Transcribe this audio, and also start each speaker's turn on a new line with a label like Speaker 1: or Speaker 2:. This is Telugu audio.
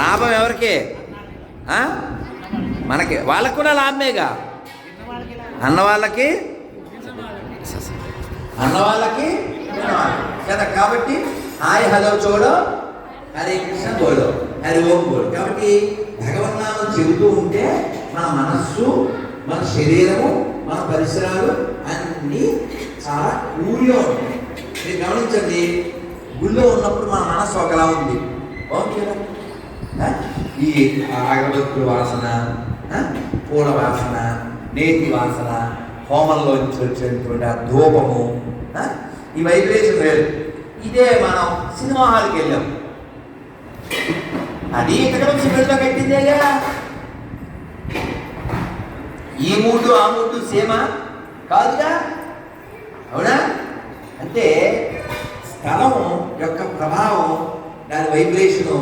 Speaker 1: లాభం ఎవరికి? మనకి వాళ్ళకు కూడా లాభమేగా? అన్న వాళ్ళకి అన్న వాళ్ళకి కదా కాబట్టి హాయ్ హలో చూడో. హరే కృష్ణ బోలో. హరి ఓం బోలో. కాబట్టి భగవన్నామం చెబుతూ ఉంటే మన మనస్సు మన శరీరము మన పరిసరాలు అన్నీ చాలా కూల్గా ఉంటాయి. మీరు గమనించండి గుళ్ళో ఉన్నప్పుడు మన మనస్సు ఒకలా ఉంది. ఓకే ఈ అగరబత్తుల వాసన పూల వాసన నేతి వాసన హోమంలోంచి వచ్చేటువంటి ఆ ధూపము ఈ వైబ్రేషన్ వేరు ఇదే మనం సినిమా హాల్కి వెళ్ళాం అది ఇక్కడ సిమెంట్లో కట్టిందేగా ఈ మూడు ఆ మూడు సేమా కాదుగా అవునా అంటే స్థలం యొక్క ప్రభావం దాని వైబ్రేషను